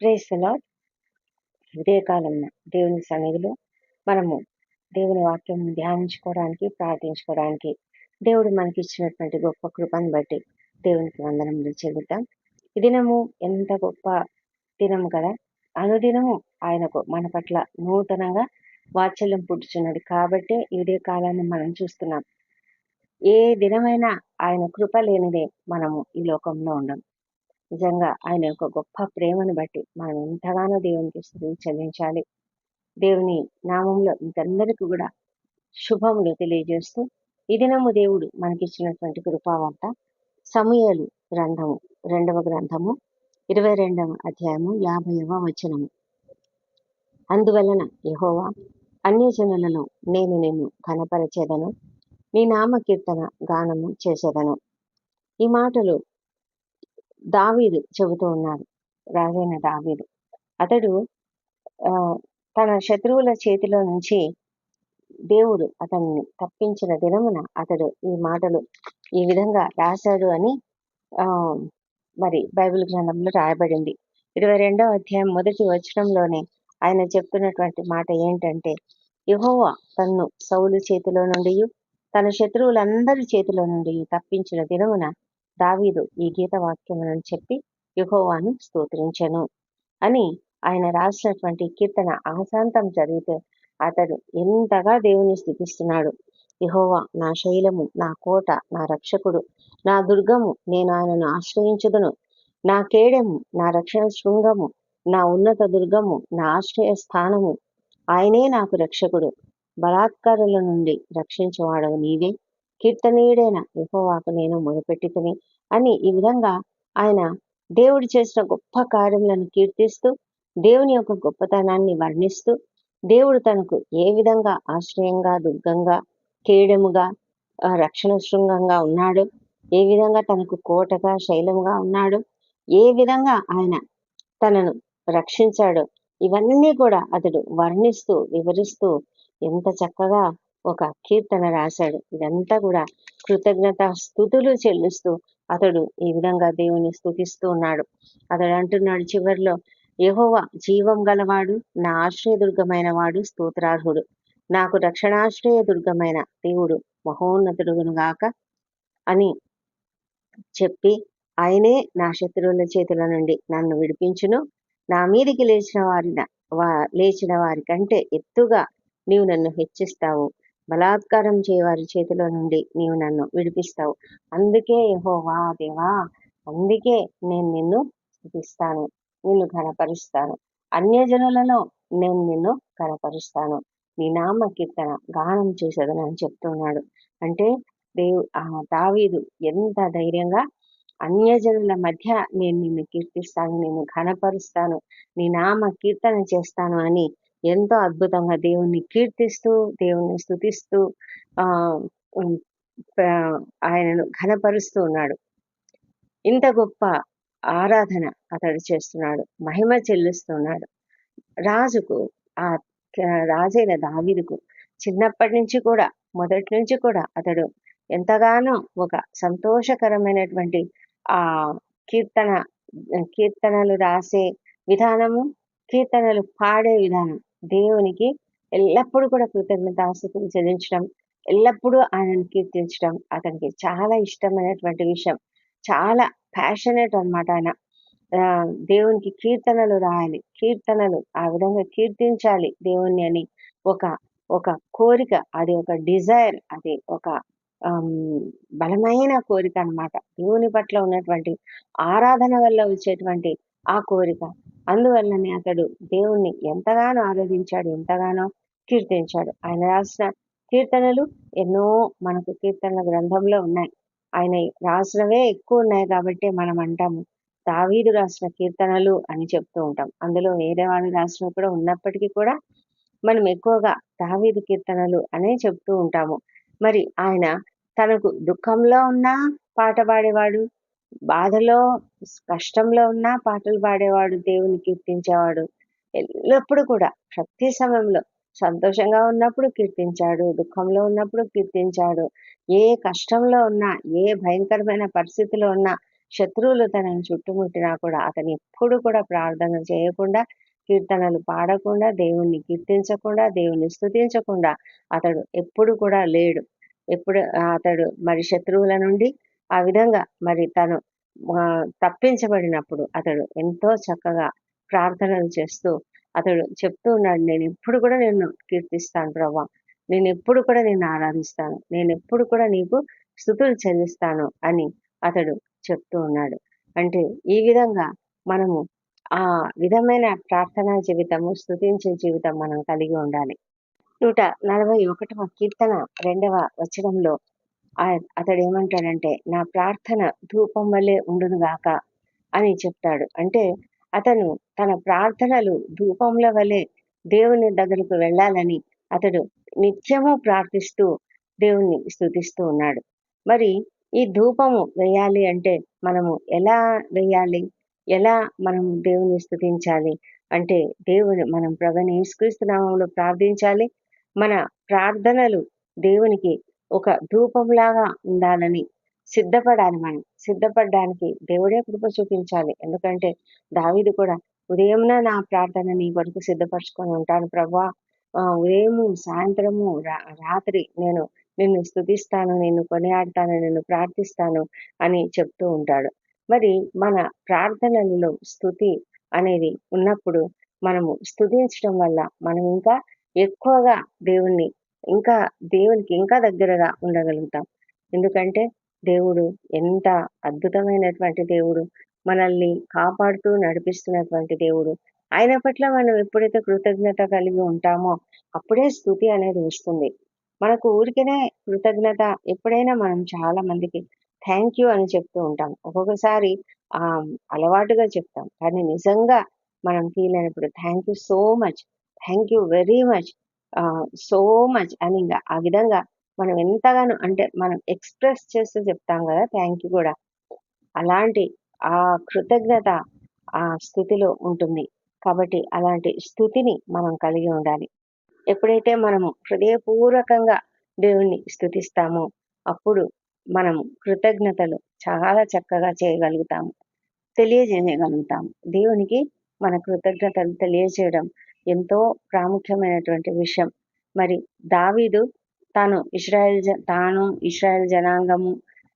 ప్రేసలో ఉదయకాలంలో దేవుని సన్నిధిలో మనము దేవుని వాక్యం ధ్యానించుకోవడానికి ప్రార్థించుకోవడానికి దేవుడు మనకి ఇచ్చినటువంటి గొప్ప కృపను బట్టి దేవునికి వందనములు చెబుతాం ఈ దినము ఎంత గొప్ప దినము కదా! అనుదినము ఆయనకు మన పట్ల నూతనంగా వాత్సల్యం పుట్టుచున్నది కాబట్టి ఇదే కాలాన్ని మనం చూస్తున్నాం. ఏ దినమైనా ఆయన కృప లేనిదే మనము ఈ లోకంలో ఉండం. నిజంగా ఆయన యొక్క గొప్ప ప్రేమను బట్టి మనం ఎంతగానో దేవునికి స్థుతి చెల్లించాలి. దేవుని నామంలో ఇంకందరికీ కూడా శుభములు తెలియజేస్తూ ఈ దినము దేవుడు మనకిచ్చినటువంటి కృపావార్త సమయాలు గ్రంథము రెండవ గ్రంథము ఇరవై రెండవ అధ్యాయము యాభైవ వచనము. అందువలన యహోవా అన్యజనులను నేను నిన్ను కనపరచేదను నీ నామ కీర్తన గానము చేసేదను. ఈ మాటలు దావీదు చెబుతూ ఉన్నాడు. రాజైన దావీదు. అతడు తన శత్రువుల చేతిలో నుంచి దేవుడు అతన్ని తప్పించిన దినమున అతడు ఈ మాటలు ఈ విధంగా రాశాడు అని మరి బైబిల్ గ్రంథంలో రాయబడింది. ఇరవై రెండవ అధ్యాయం మొదటి వచనంలోనే ఆయన చెప్తున్నటువంటి మాట ఏంటంటే యహోవా తన్ను సౌలు చేతిలో నుండి తన శత్రువులందరి చేతిలో నుండి తప్పించిన దినమున దావీదు ఈ గీత వాక్యములను చెప్పి యుహోవాను స్తోత్రించెను. అని ఆయన రాసినటువంటి కీర్తన ఆశాంతం చదివితే అతడు ఎంతగా దేవుని స్థుతిస్తున్నాడు యహోవా నా శైలము నా కోట నా రక్షకుడు నా దుర్గము నేను ఆయనను ఆశ్రయించుదును. నా కేడెము నా రక్షణ శృంగము నా ఉన్నత దుర్గము నా ఆశ్రయ స్థానము. ఆయనే నాకు రక్షకుడు. బలాత్కారుల నుండి రక్షించేవాడవు నీవే. కీర్తనీయుడైన యహోవాకు నేను మొదపెట్టుకుని అని ఈ విధంగా ఆయన దేవుడు చేసిన గొప్ప కార్యములను కీర్తిస్తూ దేవుని యొక్క గొప్పతనాన్ని వర్ణిస్తూ దేవుడు తనకు ఏ విధంగా ఆశ్రయంగా దుర్గంగా కేడముగా రక్షణ శృంగంగా ఉన్నాడు ఏ విధంగా తనకు కోటగా శైలముగా ఉన్నాడు ఏ విధంగా ఆయన తనను రక్షించాడో ఇవన్నీ కూడా అతడు వర్ణిస్తూ వివరిస్తూ ఎంత చక్కగా ఒక కీర్తన రాశాడు. ఇదంతా కూడా కృతజ్ఞత స్థుతులు చెల్లిస్తూ అతడు ఈ విధంగా దేవుని స్థుతిస్తూ ఉన్నాడు. అతడు అంటున్నాడు చివరిలో యహోవ జీవం గలవాడు నా ఆశ్రయదుర్గమైన వాడు స్తోత్రార్హుడు. నాకు రక్షణాశ్రయ దుర్గమైన దేవుడు మహోన్నతుడుగును గాక అని చెప్పి ఆయనే నా శత్రువుల చేతుల నుండి నన్ను విడిపించును. నా మీదికి లేచిన వారిన వా లేచిన వారి కంటే ఎత్తుగా నీవు నన్ను హెచ్చిస్తావు. బలాత్కారం చేయవారి చేతిలో నుండి నీవు నన్ను విడిపిస్తావు. అందుకే యహోవా దేవా అందుకే నేను నిన్ను స్థుతిస్తాను నిన్ను ఘనపరుస్తాను. అన్యజనులలో నేను నిన్ను ఘనపరుస్తాను. నీ నామ కీర్తన గానం చేసేదని అని చెప్తున్నాడు. అంటే దేవు ఆ దావీదు ఎంత ధైర్యంగా అన్యజనుల మధ్య నేను నిన్ను కీర్తిస్తాను నేను ఘనపరుస్తాను నీ నామ కీర్తన చేస్తాను అని ఎంతో అద్భుతంగా దేవుణ్ణి కీర్తిస్తూ దేవుణ్ణి స్థుతిస్తూ ఆ ఆయనను ఘనపరుస్తూ ఉన్నాడు. ఇంత గొప్ప ఆరాధన అతడు చేస్తున్నాడు. మహిమ చెల్లిస్తున్నాడు. రాజుకు ఆ రాజైన దావీదుకు చిన్నప్పటి నుంచి కూడా మొదటి నుంచి కూడా అతడు ఎంతగానో ఒక సంతోషకరమైనటువంటి ఆ కీర్తన కీర్తనలు రాసే విధానము కీర్తనలు పాడే విధానం దేవునికి ఎల్లప్పుడూ కూడా కృతజ్ఞతాస్తుతులు చెల్లించడం ఎల్లప్పుడూ ఆయనను కీర్తించడం అతనికి చాలా ఇష్టమైనటువంటి విషయం. చాలా ప్యాషనేట్ అనమాట ఆయన. దేవునికి కీర్తనలు రాయాలి. కీర్తనలు ఆ విధంగా కీర్తించాలి దేవుణ్ణి అని ఒక ఒక కోరిక. అది ఒక డిజైర్ అది ఒక బలమైన కోరిక అనమాట దేవుని పట్ల ఉన్నటువంటి ఆరాధన వల్ల వచ్చేటువంటి ఆ కోరిక. అందువల్లనే అతడు దేవుణ్ణి ఎంతగానో ఆరాధించాడు ఎంతగానో కీర్తించాడు. ఆయన రాసిన కీర్తనలు ఎన్నో మనకు కీర్తనల గ్రంథంలో ఉన్నాయి. ఆయన రాసినవే ఎక్కువ ఉన్నాయి కాబట్టి మనం అంటాము. దావీదు రాసిన కీర్తనలు అని చెప్తూ ఉంటాం. అందులో వేరే వాళ్ళు రాసినవి కూడా ఉన్నప్పటికీ కూడా మనం ఎక్కువగా దావీదు కీర్తనలు అనే చెప్తూ ఉంటాము. మరి ఆయన తనకు దుఃఖంలో ఉన్నా పాట పాడేవాడు? బాధలో కష్టంలో ఉన్నా పాటలు పాడేవాడు దేవుని కీర్తించేవాడు. ఎల్లప్పుడూ కూడా ప్రతి సమయంలో సంతోషంగా ఉన్నప్పుడు కీర్తించాడు దుఃఖంలో ఉన్నప్పుడు కీర్తించాడు. ఏ కష్టంలో ఉన్నా ఏ భయంకరమైన పరిస్థితిలో ఉన్నా శత్రువులు తనని చుట్టుముట్టినా కూడా అతను ఎప్పుడు కూడా ప్రార్థన చేయకుండా కీర్తనలు పాడకుండా దేవుణ్ణి కీర్తించకుండా దేవుణ్ణి స్థుతించకుండా అతడు ఎప్పుడు కూడా లేడు. ఎప్పుడు అతడు మరి శత్రువుల నుండి ఆ విధంగా మరి తను తప్పించబడినప్పుడు అతడు ఎంతో చక్కగా ప్రార్థనలు చేస్తూ అతడు చెప్తూ ఉన్నాడు నేను ఎప్పుడు కూడా నిన్ను కీర్తిస్తాను ప్రభా. నేను ఎప్పుడు కూడా నిన్ను ఆరాధిస్తాను. నేను ఎప్పుడు కూడా నీకు స్థుతులు చెల్లిస్తాను అని అతడు చెప్తూ ఉన్నాడు. అంటే ఈ విధంగా మనము ఆ విధమైన ప్రార్థనా జీవితము స్థుతించే జీవితం మనం కలిగి ఉండాలి. నూట నలభై ఒకటవ కీర్తన రెండవ వచనంలో అతడు ఏమంటాడంటే నా ప్రార్థన ధూపం వల్లే ఉండునుగాక అని చెప్తాడు. అంటే అతను తన ప్రార్థనలు ధూపంల వలె దేవుని దగ్గరకు వెళ్ళాలని అతడు నిత్యము ప్రార్థిస్తూ దేవుణ్ణి స్థుతిస్తూ ఉన్నాడు. మరి ఈ ధూపము వేయాలి అంటే మనము ఎలా వేయాలి? ఎలా మనం దేవుని స్థుతించాలి అంటే దేవుని మనం ప్రభని యేసుక్రీస్తు ప్రార్థించాలి? మన ప్రార్థనలు దేవునికి ఒక ధూపంలాగా ఉండాలని సిద్ధపడాలి మనం. సిద్ధపడడానికి దేవుడే కృప చూపించాలి. ఎందుకంటే దావిది కూడా ఉదయంన నా ప్రార్థన నీ కొరకు సిద్ధపరచుకొని ఉంటాను ప్రభా. ఉదయము సాయంత్రము రాత్రి నేను నిన్ను స్థుతిస్తాను నిన్ను కొనియాడతాను నిన్ను ప్రార్థిస్తాను అని చెప్తూ ఉంటాడు. మరి మన ప్రార్థనలలో స్థుతి అనేది ఉన్నప్పుడు మనము స్థుతించడం వల్ల మనం ఇంకా ఎక్కువగా దేవుణ్ణి ఇంకా దేవునికి ఇంకా దగ్గరగా ఉండగలుగుతాం. ఎందుకంటే దేవుడు ఎంత అద్భుతమైనటువంటి దేవుడు మనల్ని కాపాడుతూ నడిపిస్తున్నటువంటి దేవుడు. ఆయన పట్ల మనం ఎప్పుడైతే కృతజ్ఞత కలిగి ఉంటామో అప్పుడే స్థుతి అనేది వస్తుంది. మనకు ఊరికనే కృతజ్ఞత ఎప్పుడైనా మనం చాలా మందికి థ్యాంక్ యూ అని చెప్తూ ఉంటాం. ఒక్కొక్కసారి ఆ అలవాటుగా చెప్తాం. కానీ నిజంగా మనం ఫీల్ అయినప్పుడు thank you so much. Thank you very much. So much అని ఆ విధంగా మనం ఎంతగానో అంటే మనం ఎక్స్ప్రెస్ చేస్తూ చెప్తాం కదా థ్యాంక్ యూ కూడా. అలాంటి ఆ కృతజ్ఞత ఆ స్థితిలో ఉంటుంది. కాబట్టి అలాంటి స్థుతిని మనం కలిగి ఉండాలి. ఎప్పుడైతే మనము హృదయపూర్వకంగా దేవుణ్ణి స్థుతిస్తామో అప్పుడు మనం కృతజ్ఞతలు చాలా చక్కగా చేయగలుగుతాము. తెలియజేయగలుగుతాము. దేవునికి మన కృతజ్ఞతలు తెలియజేయడం ఎంతో ప్రాముఖ్యమైనటువంటి విషయం. మరి దావీదు తాను ఇస్రాయల్ తాను ఇస్రాయల్ జనాంగము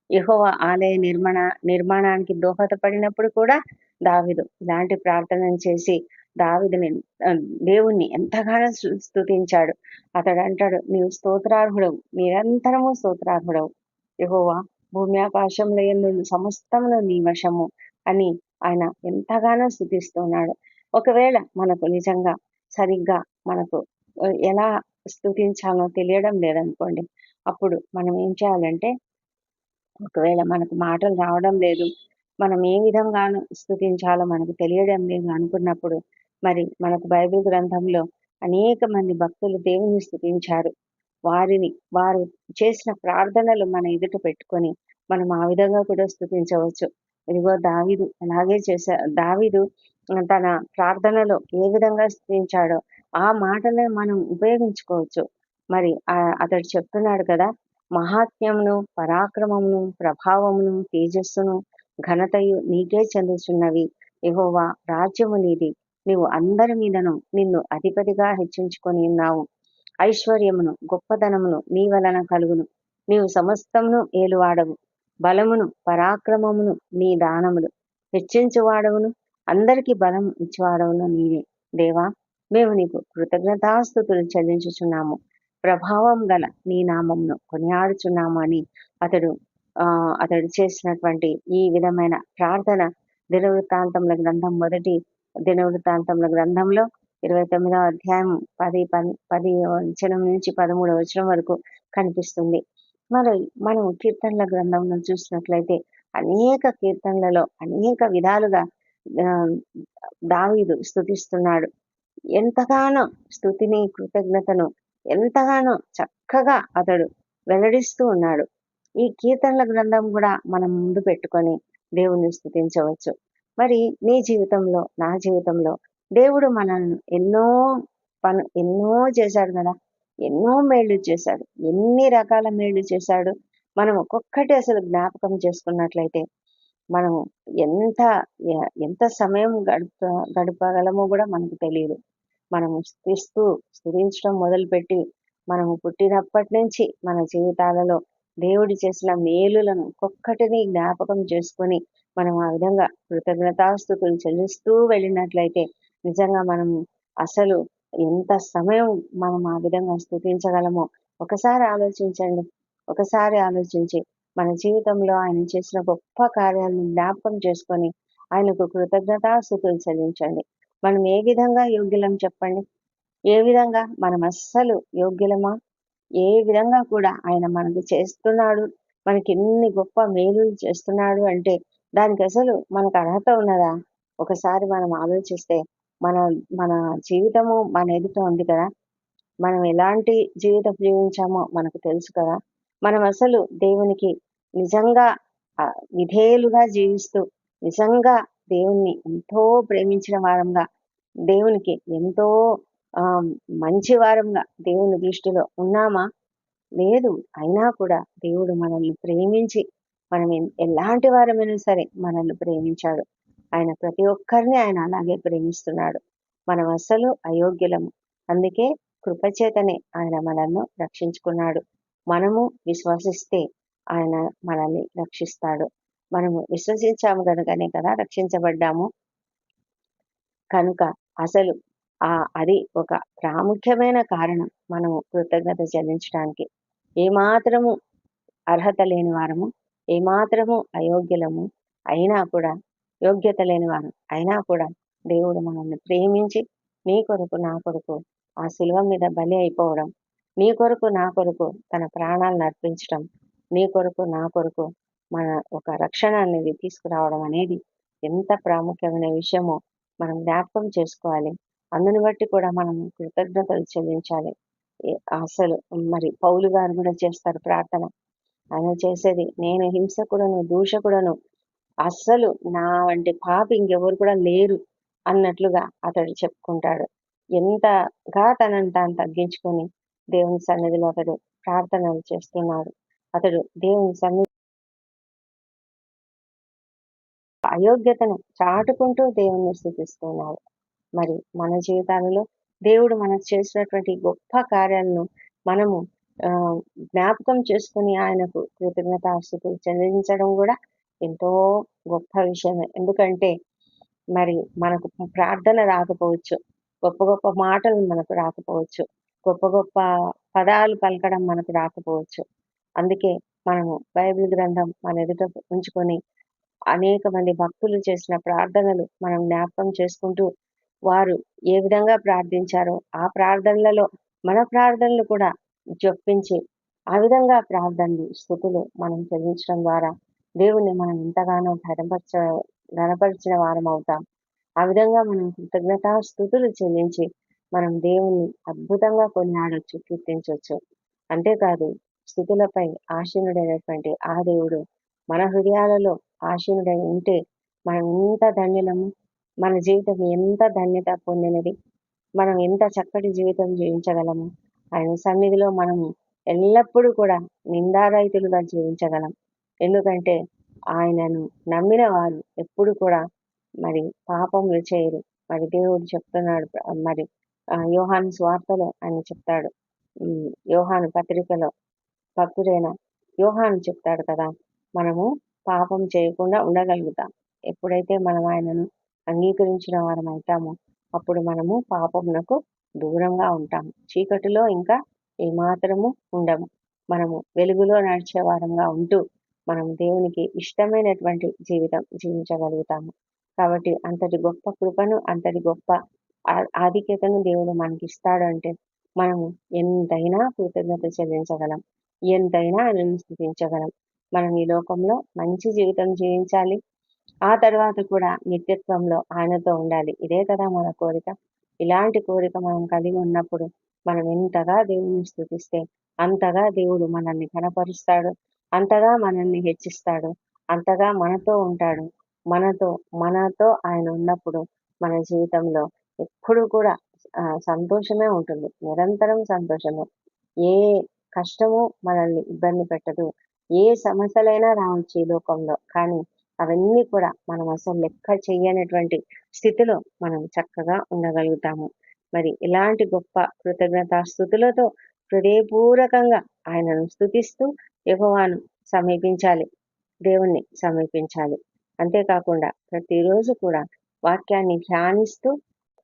యహోవ ఆలయ నిర్మాణ నిర్మాణానికి దోహదపడినప్పుడు కూడా దావిదు ఇలాంటి ప్రార్థనలు చేసి దావిదుని దేవుణ్ణి ఎంతగానో స్థుతించాడు అతడు అంటాడు నీవు స్తోత్రార్హుడవు నిరంతరము స్తోత్రార్హుడవు. యహోవా భూమి ఆకాశంలో ఎందు సమస్తంలో నీ వశము అని ఆయన ఎంతగానో స్థుతిస్తున్నాడు ఒకవేళ మనకు నిజంగా సరిగ్గా మనకు ఎలా స్థుతించాలో తెలియడం లేదనుకోండి అప్పుడు మనం ఏం చేయాలంటే ఒకవేళ మనకు మాటలు రావడం లేదు మనం ఏ విధంగానూ స్థుతించాలో మనకు తెలియడం లేదు అనుకున్నప్పుడు మరి మనకు బైబిల్ గ్రంథంలో అనేక మంది భక్తులు దేవుని స్థుతించారు. వారిని వారు చేసిన ప్రార్థనలు మన ఎదుట పెట్టుకొని మనం ఆ విధంగా కూడా స్థుతించవచ్చు. ఇదిగో దావిదు అలాగే చేశా దావిదు తన ప్రార్థనలో ఏ విధంగా స్థుతించాడో ఆ మాటలను మనం ఉపయోగించుకోవచ్చు. మరి అతడు చెప్తున్నాడు కదా మహాత్మ్యమును పరాక్రమమును ప్రభావమును తేజస్సును ఘనతయు నీకే చెందుచున్నవి. ఎహోవా రాజ్యము నీది. నీవు అందరి మీదను నిన్ను అధిపతిగా హెచ్చించుకొని ఉన్నావు. ఐశ్వర్యమును గొప్పతనమును నీ వలన కలుగును. నీవు సమస్తమును ఏలువాడవు. బలమును పరాక్రమమును నీ దానములు. హెచ్చించువాడవును. అందరికి బలం ఇచ్చివాడవును నీవే. దేవా మేము నీకు కృతజ్ఞతాస్థుతులు చెల్లించుచున్నాము. ప్రభావం గల నీ నామంను కొనియాడుచున్నాము అని అతడు ఆ అతడు చేసినటువంటి ఈ విధమైన ప్రార్థన దినవృత్తాంతముల గ్రంథం మొదటి దినవృత్తాంతముల గ్రంథంలో ఇరవై తొమ్మిదవ అధ్యాయం పది పది వచనం నుంచి పదమూడవ వచనం వరకు కనిపిస్తుంది. మరి మనం కీర్తనల గ్రంథంలో చూసినట్లయితే అనేక కీర్తనలలో అనేక విధాలుగా దావీదు స్థుతిస్తున్నాడు ఎంతగానో స్థుతిని కృతజ్ఞతను ఎంతగానో చక్కగా అతడు వెల్లడిస్తూ ఉన్నాడు. ఈ కీర్తనల గ్రంథం కూడా మనం ముందు పెట్టుకొని దేవుణ్ణి స్థుతించవచ్చు మరి నీ జీవితంలో నా జీవితంలో దేవుడు మనల్ని ఎన్నో పను ఎన్నో చేశాడు కదా? ఎన్నో మేళ్ళు చేశాడు. ఎన్ని రకాల మేళ్ళు చేశాడు? మనం ఒక్కొక్కటి అసలు జ్ఞాపకం చేసుకున్నట్లయితే మనం ఎంత ఎంత సమయం గడుప గడపగలమో కూడా మనకు తెలియదు. మనము స్థుతిస్తూ స్థుతించడం మొదలుపెట్టి మనము పుట్టినప్పటి నుంచి మన జీవితాలలో దేవుడు చేసిన మేలులను ఒక్కొక్కటిని జ్ఞాపకం చేసుకొని మనం ఆ విధంగా కృతజ్ఞతాస్థుతులు చెల్లిస్తూ వెళ్ళినట్లయితే నిజంగా మనం అసలు ఎంత సమయం మనం ఆ విధంగా స్థుతించగలమో ఒకసారి ఆలోచించండి. ఒకసారి ఆలోచించి మన జీవితంలో ఆయన చేసిన గొప్ప కార్యాలను జ్ఞాపకం చేసుకొని ఆయనకు కృతజ్ఞతాస్థుతులు చెల్లించండి. మనం ఏ విధంగా యోగ్యులం చెప్పండి? ఏ విధంగా? మనం అస్సలు యోగ్యులమా? ఏ విధంగా కూడా ఆయన మనకు చేస్తున్నాడు? మనకి ఎన్ని గొప్ప మేలులు చేస్తున్నాడు అంటే దానికి అసలు మనకు అర్హత ఉన్నదా? ఒకసారి మనం ఆలోచిస్తే మన మన జీవితము మన ఎదుట ఉంది కదా? మనం ఎలాంటి జీవితం జీవించామో మనకు తెలుసు కదా? మనం అసలు దేవునికి నిజంగా విధేయులుగా జీవిస్తూ నిజంగా దేవుణ్ణి ఎంతో ప్రేమించిన వారంగా దేవునికి ఎంతో మంచి వారంగా దేవుని దృష్టిలో ఉన్నామా? లేదు. అయినా కూడా దేవుడు మనల్ని ప్రేమించి మనం ఎలాంటి వారమైనా సరే మనల్ని ప్రేమించాడు. ఆయన ప్రతి ఒక్కరిని ఆయన అలాగే ప్రేమిస్తున్నాడు. మనం అసలు అయోగ్యులము. అందుకే కృపచేతనే ఆయన మనల్ని రక్షించుకున్నాడు. మనము విశ్వసిస్తే ఆయన మనల్ని రక్షిస్తాడు. మనము విశ్వసించాము కనుకనే కదా రక్షించబడ్డాము. కనుక అసలు ఆ అది ఒక ప్రాముఖ్యమైన కారణం మనము కృతజ్ఞత చెల్లించడానికి. ఏమాత్రము అర్హత లేని వారము ఏమాత్రము అయోగ్యులము అయినా కూడా యోగ్యత లేని వారం అయినా కూడా దేవుడు మనల్ని ప్రేమించి నీ కొరకు నా కొరకు ఆ శిలువ మీద బలి అయిపోవడం నీ కొరకు నా కొరకు తన ప్రాణాలను అర్పించడం నీ కొరకు నా కొరకు మన ఒక రక్షణ అనేది తీసుకురావడం అనేది ఎంత ప్రాముఖ్యమైన విషయమో మనం జ్ఞాపకం చేసుకోవాలి. అందుని బట్టి కూడా మనం కృతజ్ఞతలు చెల్లించాలి. అసలు మరి పౌలు గారు కూడా చేస్తారు ప్రార్థన. ఆయన చేసేది నేను హింసకుడను దూషకుడను అస్సలు నా వంటి పాపి ఇంకెవరు కూడా లేరు అన్నట్లుగా అతడు చెప్పుకుంటాడు. ఎంతగా తనను తాను తగ్గించుకొని దేవుని సన్నిధిలో అతడు ప్రార్థనలు చేస్తున్నాడు. అతడు దేవుని సన్నిధి అయోగ్యతను చాటుకుంటూ దేవుణ్ణి స్థుతిస్తున్నాడు. మరి మన జీవితాలలో దేవుడు మనకు చేసినటువంటి గొప్ప కార్యాలను మనము జ్ఞాపకం చేసుకుని ఆయనకు కృతజ్ఞతాస్తుతులు చెల్లించడం కూడా ఎంతో గొప్ప విషయమే. ఎందుకంటే మరి మనకు ప్రార్థన రాకపోవచ్చు గొప్ప గొప్ప మాటలు మనకు రాకపోవచ్చు గొప్ప గొప్ప పదాలు పలకడం మనకు రాకపోవచ్చు. అందుకే మనము బైబిల్ గ్రంథం మన ఎదుట ఉంచుకొని అనేక మంది భక్తులు చేసిన ప్రార్థనలు మనం జ్ఞాపకం చేసుకుంటూ వారు ఏ విధంగా ప్రార్థించారో ఆ ప్రార్థనలలో మన ప్రార్థనలు కూడా జొప్పించి ఆ విధంగా ప్రార్థనలు స్థుతులు మనం చెల్లించడం ద్వారా దేవుణ్ణి మనం ఎంతగానో ఘనపరచ ఘనపరిచిన వారం అవుతాం. ఆ విధంగా మనం కృతజ్ఞతా స్థుతులు చెల్లించి మనం దేవుణ్ణి అద్భుతంగా కొనియాడొచ్చు కీర్తించవచ్చు అంతేకాదు స్థుతులపై ఆశీనుడైనటువంటి ఆ దేవుడు మన హృదయాలలో ఆశీనుడై ఉంటే మనం ఎంత ధన్యులము మన జీవితం ఎంత ధన్యత పొందినది మనం ఎంత చక్కటి జీవితం జీవించగలము ఆయన సన్నిధిలో మనము ఎల్లప్పుడూ కూడా నిందారైతులుగా జీవించగలం. ఎందుకంటే ఆయనను నమ్మిన వారు ఎప్పుడు కూడా మరి పాపములు చేయరు. మరి దేవుడు చెప్తున్నాడు మరి యోహాను స్వార్థలో ఆయన చెప్తాడు. యోహాను పత్రికలో భక్తుడైన యోహాను చెప్తాడు కదా మనము పాపం చేయకుండా ఉండగలుగుతాం. ఎప్పుడైతే మనం ఆయనను అంగీకరించిన వారం అవుతామో అప్పుడు మనము పాపమునకు దూరంగా ఉంటాము. చీకటిలో ఇంకా ఏమాత్రము ఉండము. మనము వెలుగులో నడిచే వారంగా ఉంటూ మనం దేవునికి ఇష్టమైనటువంటి జీవితం జీవించగలుగుతాము. కాబట్టి అంతటి గొప్ప కృపను అంతటి గొప్ప ఆధిక్యతను దేవుడు మనకి ఇస్తాడు అంటే మనము ఎంతైనా కృతజ్ఞత చెల్లించగలం. ఎంతైనా ఆయనను స్థుతించగలం మనం ఈ లోకంలో మంచి జీవితం జీవించాలి. ఆ తర్వాత కూడా నిత్యత్వంలో ఆయనతో ఉండాలి. ఇదే కదా మన కోరిక. ఇలాంటి కోరిక మనం కలిగి ఉన్నప్పుడు మనం ఎంతగా దేవుని స్థుతిస్తే అంతగా దేవుడు మనల్ని కనపరుస్తాడు అంతగా మనల్ని హెచ్చిస్తాడు అంతగా మనతో ఉంటాడు మనతో మనతో ఆయన ఉన్నప్పుడు మన జీవితంలో ఎప్పుడు కూడా సంతోషమే ఉంటుంది. నిరంతరం సంతోషమే. ఏ కష్టము మనల్ని ఇబ్బంది పెట్టదు. ఏ సమస్యలైనా రావచ్చు ఈ లోకంలో. కానీ అవన్నీ కూడా మనం అసలు లెక్క చేయనటువంటి స్థితిలో మనం చక్కగా ఉండగలుగుతాము. మరి ఇలాంటి గొప్ప కృతజ్ఞతా స్థుతులతో హృదయపూర్వకంగా ఆయనను స్థుతిస్తూ యెహోవాను సమీపించాలి. దేవుణ్ణి సమీపించాలి. అంతేకాకుండా ప్రతిరోజు కూడా వాక్యాన్ని ధ్యానిస్తూ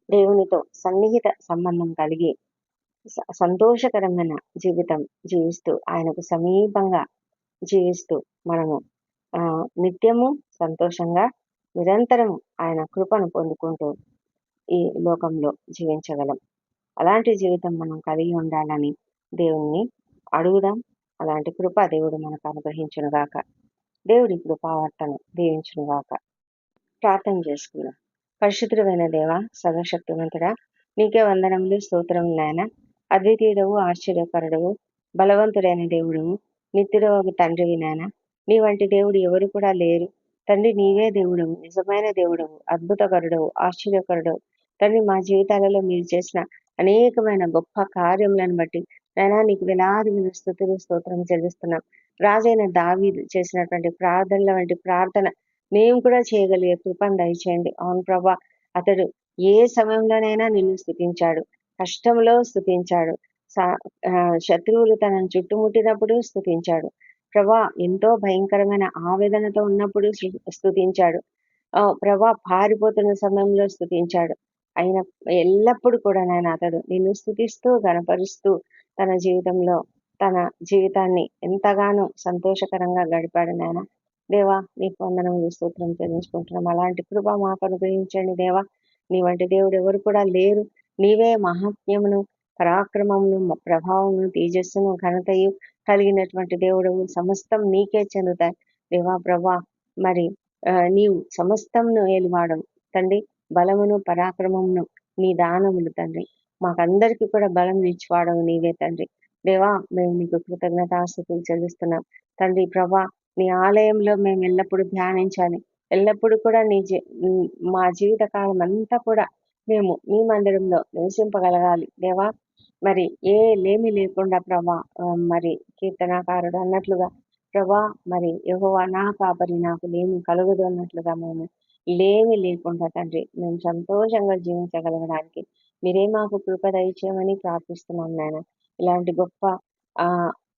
దేవునితో సన్నిహిత సంబంధం కలిగి సంతోషకరమైన జీవితం జీవిస్తూ ఆయనకు సమీపంగా జీవిస్తూ మనము నిత్యము సంతోషంగా నిరంతరము ఆయన కృపను పొందుకుంటూ ఈ లోకంలో జీవించగలం. అలాంటి జీవితం మనం కలిగి ఉండాలని దేవుణ్ణి అడుగుదాం. అలాంటి కృప దేవుడు మనకు అనుగ్రహించునుగాక దేవుడి కృపావర్తను దీవించునుగాక ప్రార్థన చేసుకుందాం. పరిశుద్ధుడైన దేవ సదాశక్తివంతుడా నీకే వందనములు స్తోత్రం నాయన. అద్వితీయుడవు ఆశ్చర్యకరుడవు బలవంతుడైన దేవుడవు నిత్యుడవు తండ్రివి నాయన నీ వంటి దేవుడు ఎవరు కూడా లేరు. తండ్రి నీవే దేవుడవు నిజమైన దేవుడవు అద్భుతకరుడవు ఆశ్చర్యకరుడవు. తండ్రి మా జీవితాలలో మీరు చేసిన అనేకమైన గొప్ప కార్యములను బట్టి నాయనా నీకు వేలాది వేల స్థుతులు స్తోత్రం చెల్లిస్తున్నాం. రాజైన దావీదు చేసినటువంటి ప్రార్థనల వంటి ప్రార్థన మేము కూడా చేయగలిగే కృపను దయచేయండి. అవును ప్రభా అతడు ఏ సమయంలోనైనా నిన్ను స్థుతించాడు కష్టంలో స్థుతించాడు శత్రువులు తనను చుట్టుముట్టినప్పుడు స్థుతించాడు ప్రభా ఎంతో భయంకరమైన ఆవేదనతో ఉన్నప్పుడు స్థుతించాడు ఆ, ప్రభా పారిపోతున్న సమయంలో స్థుతించాడు అయిన ఎల్లప్పుడూ కూడా నాయన అతడు. నిన్ను స్థుతిస్తూ గనపరుస్తూ తన జీవితంలో తన జీవితాన్ని ఎంతగానో సంతోషకరంగా గడిపాడు నాయన. దేవా నీకు వందనములు స్తోత్రం చెల్లించుకుంటున్నాం. అలాంటి కృప మాకు అనుగ్రహించండి దేవా. నీ వంటి దేవుడు ఎవరు కూడా లేరు. నీవే మహాత్మ్యమును పరాక్రమమును ప్రభావమును తేజస్సును ఘనతయు కలిగినటువంటి దేవుడు. సమస్తం నీకే చెందుతాయి దేవా ప్రభా మరి నీవు సమస్తంను ఏలివాడవు తండ్రి బలమును పరాక్రమమును నీ దానములు తండ్రి. మాకందరికీ కూడా బలం నిలిచివాడవు నీవే తండ్రి. దేవా మేము నీకు కృతజ్ఞతాస్తుతులు చెల్లిస్తున్నాం. తండ్రి ప్రభా నీ ఆలయంలో మేము ఎల్లప్పుడూ ధ్యానించాలి. ఎల్లప్పుడూ కూడా నీ మా జీవిత కాలం అంతా కూడా మేము నీ మందిరంలో నివసింపగలగాలి. దేవా మరి ఏ లేమి లేకుండా ప్రభా మరి కీర్తనాకారుడు అన్నట్లుగా ప్రభా మరి యహోవా నా కాపరి నాకు లేమి కలుగదు అన్నట్లుగా మేము లేమి లేకుండా తండ్రి మేము సంతోషంగా జీవించగలగడానికి మీరే మాకు కృప దయచేయమని ప్రార్థిస్తున్నాం నాయన. ఇలాంటి గొప్ప ఆ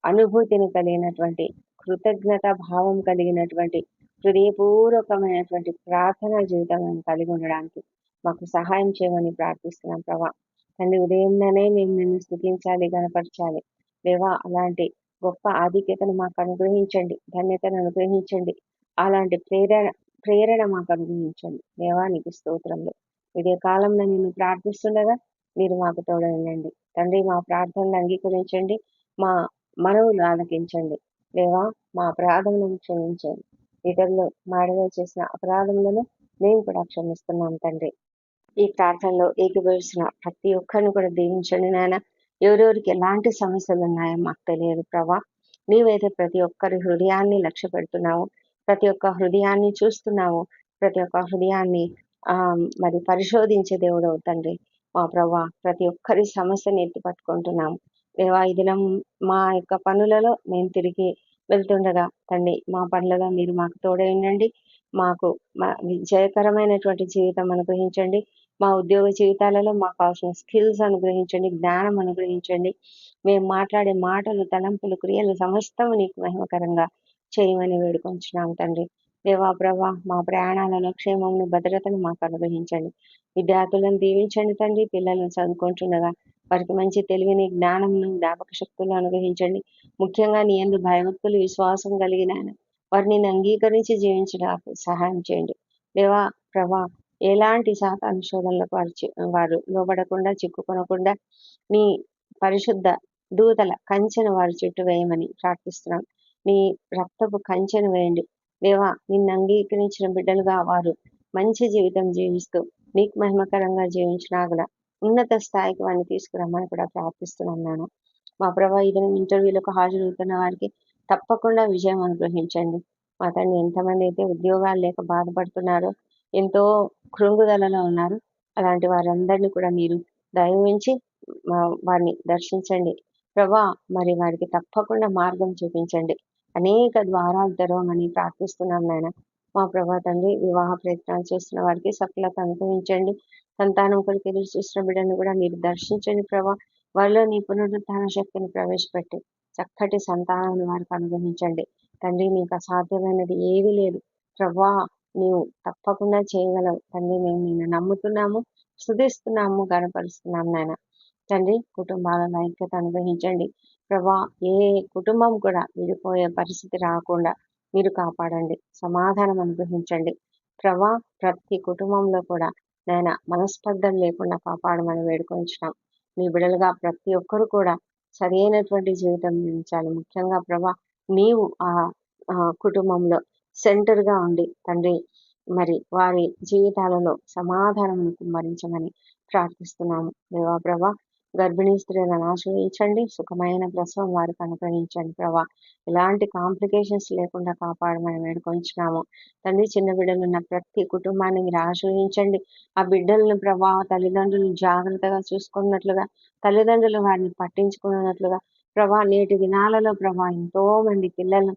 అనుభూతిని కలిగినటువంటి కృతజ్ఞత భావం కలిగినటువంటి హృదయపూర్వకమైనటువంటి ప్రార్థనా జీవితం మేము కలిగి ఉండడానికి మాకు సహాయం చేయమని ప్రార్థిస్తున్నాం ప్రభా. తండ్రి ఉదయంలోనే మేము నిన్ను స్థుతించాలి గనపరచాలి దేవా అలాంటి గొప్ప ఆధిక్యతను మాకు అనుగ్రహించండి. ధన్యతను అనుగ్రహించండి. అలాంటి ప్రేరణ ప్రేరణ మాకు అనుగ్రహించండి. దేవా నీకు స్తోత్రంలో ఇదే కాలంలో నిన్ను ప్రార్థిస్తుండగా మీరు మాకు తోడైండండి తండ్రి మా ప్రార్థనలు అంగీకరించండి. మా మనవులు ఆలకించండి. దేవా మా అపరాధములను క్షమించండి. ఇతరులు మాడగా చేసిన అపరాధములను మేము కూడా క్షమిస్తున్నాం తండ్రి. ఈ ప్రార్థనలో ఏకీభవిస్తున్న ప్రతి ఒక్కరిని కూడా దీవించండి నాయన. ఎవరెవరికి ఎలాంటి సమస్యలు ఉన్నాయో మాకు తెలియదు ప్రభా. నీవైతే ప్రతి ఒక్కరి హృదయాన్ని లక్ష్య పెడుతున్నావు. ప్రతి ఒక్క హృదయాన్ని చూస్తున్నావు. ప్రతి ఒక్క హృదయాన్ని ఆ మరి పరిశోధించే దేవుడు తండ్రి. మా ప్రభా ప్రతి ఒక్కరి సమస్యని ఎత్తి పట్టుకుంటున్నాము. దేవా ఈ దినం మా యొక్క పనులలో మేము తిరిగి వెళ్తుండగా తండ్రి మా పనులలో మీరు మాకు తోడైండండి మాకు మా విజయకరమైనటువంటి జీవితం అనుగ్రహించండి. మా ఉద్యోగ జీవితాలలో మాకు కావాల్సిన స్కిల్స్ అనుగ్రహించండి జ్ఞానం అనుగ్రహించండి. మేము మాట్లాడే మాటలు తలంపులు క్రియలు సమస్తం నీకు మహిమకరంగా చేయమని వేడుకొంచున్నాం తండ్రి. దేవా ప్రభా మా ప్రయాణాలలో క్షేమంను భద్రతను మాకు అనుగ్రహించండి. విద్యార్థులను దీవించండి తండ్రి పిల్లలను చదువుకుంటుండగా వారికి మంచి తెలివిని జ్ఞానంను జ్ఞాపక శక్తులు అనుగ్రహించండి. ముఖ్యంగా నీ ఎందు భయభక్తులు విశ్వాసం కలిగిన వారిని అంగీకరించి జీవించడానికి సహాయం చేయండి. దేవా ప్రభా ఎలాంటి సాతాను శోధనలకు వారు వారు లోబడకుండా చిక్కుకొనకుండా నీ పరిశుద్ధ దూతల కంచెను వారి చుట్టూ వేయమని ప్రార్థిస్తున్నాం. నీ రక్తపు కంచెను వేయండి. దేవా నిన్ను అంగీకరించిన బిడ్డలుగా వారు మంచి జీవితం జీవిస్తూ నీకు మహిమకరంగా జీవించినాగుల ఉన్నత స్థాయికి వారిని తీసుకురమ్మని కూడా ప్రార్థిస్తున్నాం నాన్న మా ప్రభా ఇది ఇంటర్వ్యూలకు హాజరవుతున్న వారికి తప్పకుండా విజయం అనుగ్రహించండి. మా తండ్రి ఎంతమంది అయితే ఉద్యోగాలు లేక బాధపడుతున్నారో ఎంతో కృంగుదలలో ఉన్నారు. అలాంటి వారందరినీ కూడా మీరు దయవించి వారిని దర్శించండి. ప్రభా మరి వారికి తప్పకుండా మార్గం చూపించండి. అనేక ద్వారాలు తెరవమని ప్రార్థిస్తున్నాం నాయన. మా ప్రభా తండ్రి వివాహ ప్రయత్నాలు చేస్తున్న వారికి సఫలత అనుభవించండి. సంతానం కొరకు ఎదురు చూసిన బిడ్డను కూడా మీరు దర్శించండి ప్రభా. వారిలో నీ పునరుద్ధాన శక్తిని ప్రవేశపెట్టి చక్కటి సంతానం వారికి అనుగ్రహించండి. తండ్రి మీకు అసాధ్యమైనది ఏది లేదు. ప్రభా నీవు తప్పకుండా చేయగలవు. తండ్రి మేము నిన్ను నమ్ముతున్నాము సుధిస్తున్నాము గనపరుస్తున్నాము నాయన. తండ్రి కుటుంబాలను ఐక్యత అనుగ్రహించండి. ప్రభా ఏ కుటుంబం కూడా విడిపోయే పరిస్థితి రాకుండా మీరు కాపాడండి. సమాధానం అనుగ్రహించండి. ప్రభా ప్రతి కుటుంబంలో కూడా నాయన మనస్పర్ధలు లేకుండా కాపాడమని వేడుకొంచున్నాం. మీ బిడలుగా ప్రతి ఒక్కరు కూడా సరైనటువంటి జీవితం జీవించాలి. ముఖ్యంగా ప్రభా నీవు ఆ కుటుంబంలో సెంటర్గా ఉండి తండ్రి మరి వారి జీవితాలలో సమాధానం కుమ్మరించమని ప్రార్థిస్తున్నాము. దేవా ప్రభా గర్భిణీ స్త్రీలను ఆశ్రయించండి సుఖమైన ప్రసవం వారికి అనుగ్రహించండి ప్రభా. ఎలాంటి కాంప్లికేషన్స్ లేకుండా కాపాడమని వేడుకొంచున్నాము. తండ్రి చిన్న బిడ్డలు ఉన్న ప్రతి కుటుంబాన్ని మీరు ఆశ్రయించండి. ఆ బిడ్డలను ప్రభా తల్లిదండ్రులు జాగ్రత్తగా చూసుకున్నట్లుగా తల్లిదండ్రులు వారిని పట్టించుకున్నట్లుగా ప్రభా నేటి దినాలలో ప్రభా ఎంతో మంది పిల్లలు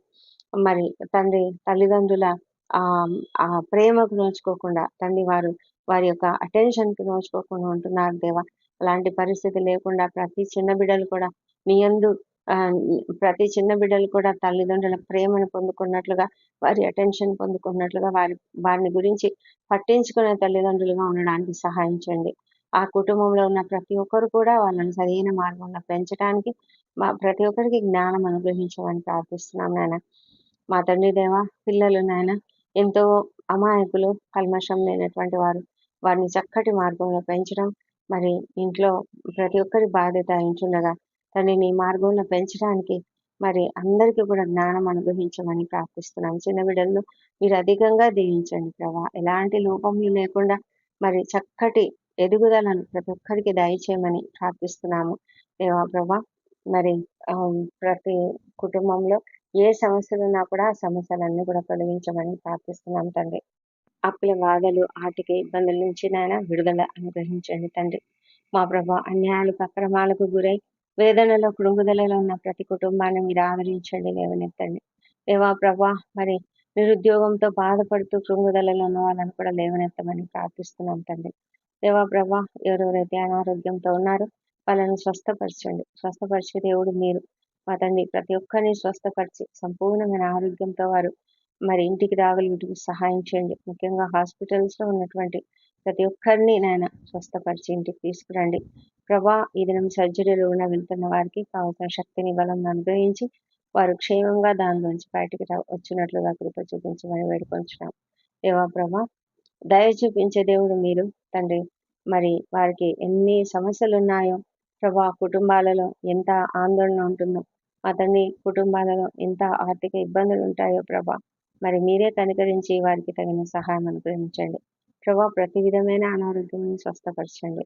మరి తండ్రి తల్లిదండ్రుల ఆ ప్రేమకు నోచుకోకుండా తండ్రి వారు వారి యొక్క అటెన్షన్కి నోచుకోకుండా ఉంటున్నారు దేవా. అలాంటి పరిస్థితి లేకుండా ప్రతి చిన్న బిడ్డలు కూడా మీ అందు ప్రతి చిన్న బిడ్డలు కూడా తల్లిదండ్రుల ప్రేమను పొందుకున్నట్లుగా వారి అటెన్షన్ పొందుకున్నట్లుగా వారి వారిని గురించి పట్టించుకునే తల్లిదండ్రులుగా ఉండడానికి సహాయించండి ఆ కుటుంబంలో ఉన్న ప్రతి ఒక్కరు కూడా వాళ్ళని సరైన మార్గంలో పెంచడానికి మా ప్రతి ఒక్కరికి జ్ఞానం అనుగ్రహించమని ప్రార్థిస్తున్నాం నాయన. మా తండ్రి దేవా పిల్లలు నాయన ఎంతో అమాయకులు కల్మషం లేనటువంటి వారు. వారిని చక్కటి మార్గంలో పెంచడం మరి ఇంట్లో ప్రతి ఒక్కరి బాధ్యత అయించుండగా తనని నీ మార్గంలో పెంచడానికి మరి అందరికీ కూడా జ్ఞానం అనుగ్రహించమని ప్రార్థిస్తున్నాం చిన్న బిడ్డలను మీరు అధికంగా దీవించండి ప్రభా. ఎలాంటి లోపములు లేకుండా మరి చక్కటి ఎదుగుదలను ప్రతి ఒక్కరికి దయచేయమని ప్రార్థిస్తున్నాము. దేవా ప్రభా మరి ప్రతి కుటుంబంలో ఏ సమస్యలు ఉన్నా కూడా ఆ సమస్యలన్నీ కూడా తొలగించమని ప్రార్థిస్తున్నాం తండ్రి. అప్పుల బాధలు ఆటికి ఇబ్బందుల నుంచి నాయన విడుదల అనుగ్రహించండి తండ్రి. మా ప్రభా అన్యాయాలకు అక్రమాలకు గురై వేదనలో కృంగుదలలో ఉన్న ప్రతి కుటుంబాన్ని మీరు ఆదరించండి లేవనెత్తండి. దేవా ప్రభా మరి నిరుద్యోగంతో బాధపడుతూ కృంగుదలలో ఉన్న వాళ్ళని కూడా లేవనెత్తమని ప్రార్థిస్తున్నాం తండ్రి. దేవా ప్రభా ఎవరెవరైతే అనారోగ్యంతో ఉన్నారో వాళ్ళని స్వస్థపరచండి. స్వస్థపరిచే దేవుడు మీరు. తండ్రి ప్రతి ఒక్కరిని స్వస్థపరిచి సంపూర్ణమైన ఆరోగ్యంతో వారు మరి ఇంటికి రాగలిగిటికి సహాయం చేయండి. ముఖ్యంగా హాస్పిటల్స్లో ఉన్నటువంటి ప్రతి ఒక్కరిని నాయన స్వస్థపరిచి ఇంటికి తీసుకురండి. ప్రభా ఈ దినం సర్జరీలు ఉన్న వెళ్తున్న వారికి కావాల్సిన శక్తిని బలం అనుగ్రహించి వారు క్షేమంగా దానిలోంచి బయటికి వచ్చినట్లుగా కృప చూపించమని వేడుకొంచున్నాం. దేవా ప్రభా దయ చూపించే దేవుడు మీరు తండ్రి. మరి వారికి ఎన్ని సమస్యలు ఉన్నాయో ప్రభా కుటుంబాలలో ఎంత ఆందోళన ఉంటుందో అతని కుటుంబాలలో ఎంత ఆర్థిక ఇబ్బందులు ఉంటాయో ప్రభా మరి మీరే కనికరించి వారికి తగిన సహాయం అనుగ్రహించండి. ప్రభా ప్రతి విధమైన అనారోగ్యం స్వస్థపరచండి.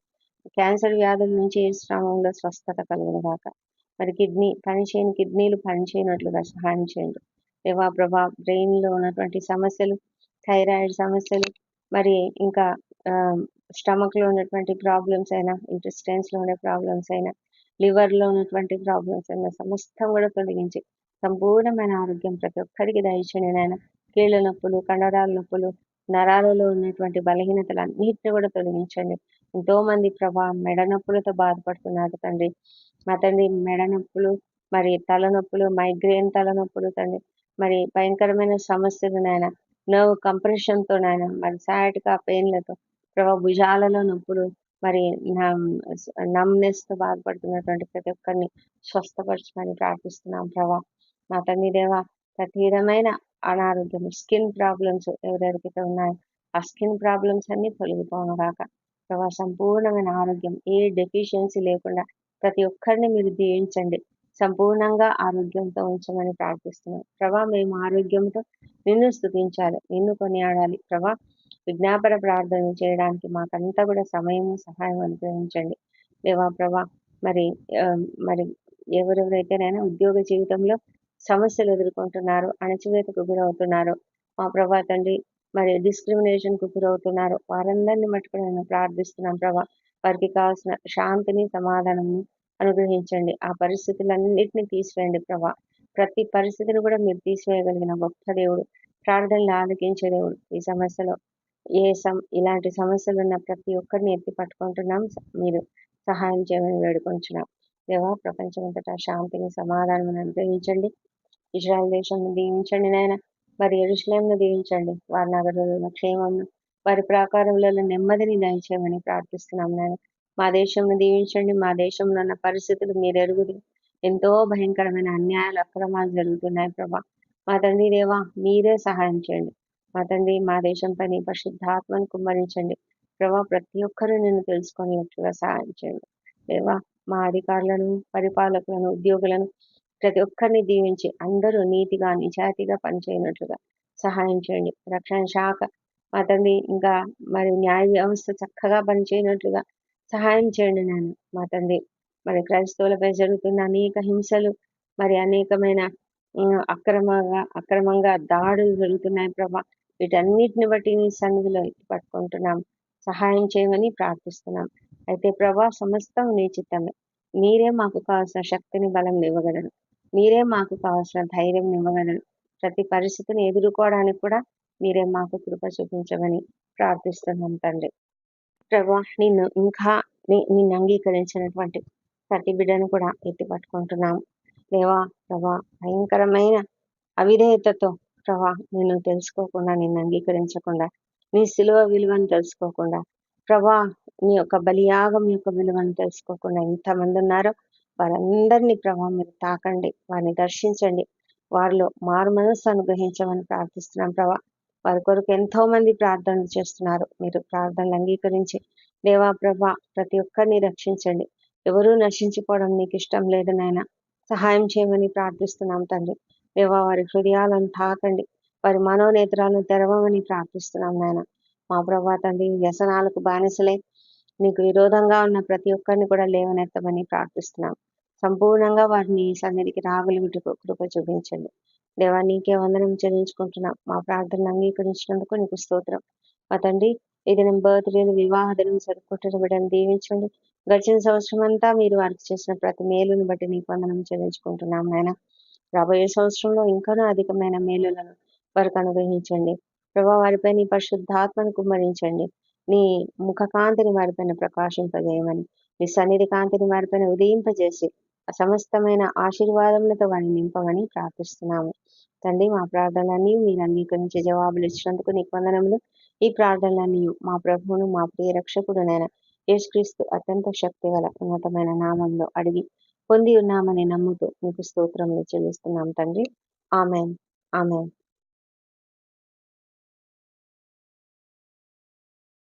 క్యాన్సర్ వ్యాధుల నుంచి శ్రమంలో స్వస్థత కలుగునగాక. మరి కిడ్నీ పనిచేయని కిడ్నీలు పనిచేయనట్లుగా సహాయం చేయండి. రేవా ప్రభా బ్రెయిన్లో ఉన్నటువంటి సమస్యలు థైరాయిడ్ సమస్యలు మరి ఇంకా స్టమక్లో ఉన్నటువంటి ప్రాబ్లమ్స్ అయినా ఇంటెస్టైన్స్లో ఉండే ప్రాబ్లమ్స్ అయినా లివర్లో ఉన్నటువంటి ప్రాబ్లమ్స్ అయినా సమస్తం కూడా తొలగించి సంపూర్ణమైన ఆరోగ్యం ప్రతి ఒక్కరికి దయచండి నాయన. కీళ్ళ నొప్పులు కండరాల నొప్పులు నరాలలో ఉన్నటువంటి బలహీనతలు అన్నిటిని కూడా తొలగించండి. ఎంతో మంది ప్రభా మెడ నొప్పులతో బాధపడుతున్నారు తండ్రి. మా తండ్రి మెడ నొప్పులు మరి తలనొప్పులు మైగ్రేన్ తలనొప్పులు తండ్రి. మరి భయంకరమైన సమస్యలు నాయన. నర్వ్ కంప్రెషన్తో నాయన మరి సాయటిగా పెయిన్లతో ప్రభా భుజాలలో నొప్పులు మరి నమ్నెస్తో బాధపడుతున్నటువంటి ప్రతి ఒక్కరిని స్వస్థపరచమని ప్రార్థిస్తున్నాం ప్రభా. మా తండ్రి దేవ ప్రతి విధమైన అనారోగ్యం స్కిన్ ప్రాబ్లమ్స్ ఎవరెవరికైతే ఉన్నాయో ఆ స్కిన్ ప్రాబ్లమ్స్ అన్ని తొలగిపోను కాక ప్రభా సంపూర్ణమైన ఆరోగ్యం ఏ డెఫిషియన్సీ లేకుండా ప్రతి ఒక్కరిని మీరు దీవించండి. సంపూర్ణంగా ఆరోగ్యంతో ఉంచమని ప్రార్థిస్తున్నాం. ప్రభా మేము ఆరోగ్యంతో నిన్ను స్థుతించాలి నిన్ను కొనియాడాలి. ప్రభా విజ్ఞాపన ప్రార్థన చేయడానికి మాకంతా కూడా సమయం సహాయం అనుగ్రహించండి. దేవా ప్రభా మరి మరి ఎవరెవరైతేనైనా ఉద్యోగ జీవితంలో సమస్యలు ఎదుర్కొంటున్నారు అణచివేతకు గురవుతున్నారు. మా ప్రభా తండ్రి మరి డిస్క్రిమినేషన్కు గురవుతున్నారు. వారందరినీ మట్టుకు నేను ప్రార్థిస్తున్నాను ప్రభా వారికి కావాల్సిన శాంతిని సమాధానం అనుగ్రహించండి. ఆ పరిస్థితులన్నింటినీ తీసివేయండి ప్రభా. ప్రతి పరిస్థితిని కూడా మీరు తీసివేయగలిగిన గొప్ప దేవుడు ప్రార్థనలు ఆలకించే దేవుడు ఈ సమస్యలో. ఏ సం ఇలాంటి సమస్యలు ఉన్న ప్రతి ఒక్కరిని ఎత్తి పట్టుకుంటున్నాం. మీరు సహాయం చేయమని వేడుకొంచున్నాం. దేవా ప్రపంచమంతటా శాంతిని సమాధానం అనుగ్రహించండి. ఇజ్రాయల్ దేశంను దీవించండి నాయన. వారి ఎరుషులేంను దీవించండి. వారి నగరంలో క్షేమంను వారి ప్రాకారములలో నెమ్మదిని దయచేయమని ప్రార్థిస్తున్నాం నాయన. మా దేశంను దీవించండి. మా దేశంలో ఉన్న పరిస్థితులు మీరు ఎరుగుదు ఎంతో భయంకరమైన అన్యాయాలు అక్రమాలు జరుగుతున్నాయి ప్రభా. మా తండ్రి దేవా మీరే సహాయం చేయండి. మా తండ్రి మా దేశం పని పరిశుద్ధాత్మను కుమ్మరించండి. ప్రభా ప్రతి ఒక్కరూ నిన్ను తెలుసుకునేట్టుగా సహాయం చేయండి. దేవా మా అధికారులను పరిపాలకులను ఉద్యోగులను ప్రతి ఒక్కరిని దీవించి అందరూ నీతిగా నిజాయితీగా పనిచేయనట్లుగా సహాయం చేయండి. రక్షణ శాఖ మా తండ్రి ఇంకా మరి న్యాయ వ్యవస్థ చక్కగా పనిచేయనట్లుగా సహాయం చేయండి నేను మా తండ్రి మరి క్రైస్తవులపై జరుగుతున్న అనేక హింసలు మరి అనేకమైన అక్రమంగా అక్రమంగా దాడులు జరుగుతున్నాయి ప్రభా. వీటన్నిటిని బట్టి నీ సన్నిధిలో పట్టుకుంటున్నాం. సహాయం చేయమని ప్రార్థిస్తున్నాం. అయితే ప్రభా సమస్తం నీ చిత్తమే. మీరే మాకు కావాల్సిన శక్తిని బలం ఇవ్వగలరు. మీరే మాకు కావాల్సిన ధైర్యం ఇవ్వగలరు. ప్రతి పరిస్థితిని ఎదుర్కోవడానికి కూడా మీరే మాకు కృప చూపించమని ప్రార్థిస్తున్నాం తండ్రి. ప్రభా నిన్ను ఇంకా నిన్ను అంగీకరించినటువంటి ప్రతి బిడ్డను కూడా ఎత్తి పట్టుకుంటున్నాం దేవా ప్రభా భయంకరమైన అవిధేయతతో ప్రభా నేను తెలుసుకోకుండా నిన్ను అంగీకరించకుండా నీ సిలువ విలువను తెలుసుకోకుండా ప్రభా నీ యొక్క బలియాగం యొక్క విలువను తెలుసుకోకుండా ఎంతమంది ఉన్నారో వారందరినీ ప్రభా మీరు తాకండి వారిని దర్శించండి వారిలో మారు మనస్సు అనుగ్రహించమని ప్రార్థిస్తున్నాం ప్రభా. వారి కొరకు ఎంతో మంది ప్రార్థనలు చేస్తున్నారు మీరు ప్రార్థనలు అంగీకరించి దేవా ప్రభా ప్రతి ఒక్కరిని రక్షించండి ఎవరూ నశించిపోవడం నీకు ఇష్టం లేదు నాయన సహాయం చేయమని ప్రార్థిస్తున్నాం తండ్రి. దేవా వారి హృదయాలను తాకండి. వారి మనోనేత్రాలను తెరవమని ప్రార్థిస్తున్నాం నాయన. మా ప్రభా తండ్రి వ్యసనాలకు బానిసలై. నీకు విరోధంగా ఉన్న ప్రతి ఒక్కరిని కూడా లేవనెత్తమని ప్రార్థిస్తున్నాం. సంపూర్ణంగా వారిని సన్నిధికి రాగలుగుటకు కృప చూపించండి. దేవా నీకే వందనం చెల్లించుకుంటున్నాం. మా ప్రార్థన అంగీకరించినందుకు నీకు స్తోత్రం. మా తండ్రి ఇది నేను బర్త్డేలు వివాహ దినం జరుపుకుంటున్న బిడ్డను దీవించండి. గడిచిన సంవత్సరం అంతా మీరు వారికి చేసిన ప్రతి మేలును బట్టి నీకు వందనం చెల్లించుకుంటున్నాం నాయన. రాబోయే సంవత్సరంలో ఇంకనూ అధికమైన మేలులను వారికి అనుగ్రహించండి. ప్రభా వారిపై నీ పరిశుద్ధాత్మను కుమ్మరించండి. నీ ముఖ కాంతిని వారిపైన ప్రకాశింపజేయమని నీ సన్నిధి కాంతిని వారిపైన ఉదయింపజేసి సమస్తమైన ఆశీర్వాదములతో వారిని నింపమని ప్రార్థిస్తున్నాము. తండ్రి మా ప్రార్థనలన్నీ మీరు అంగీకరించి జవాబులు ఇచ్చినందుకు నీ వందనములు. ఈ ప్రార్థనలన్నీ మా ప్రభువును మా ప్రియ రక్షకుడునైన యేసుక్రీస్తు అత్యంత శక్తి గల ఉన్నతమైన నామంలో అడిగి పొంది ఉన్నామని నమ్ముతూ మీకు స్తోత్రములు చెల్లిస్తున్నాం తండ్రి. ఆమెన్. ఆమెన్.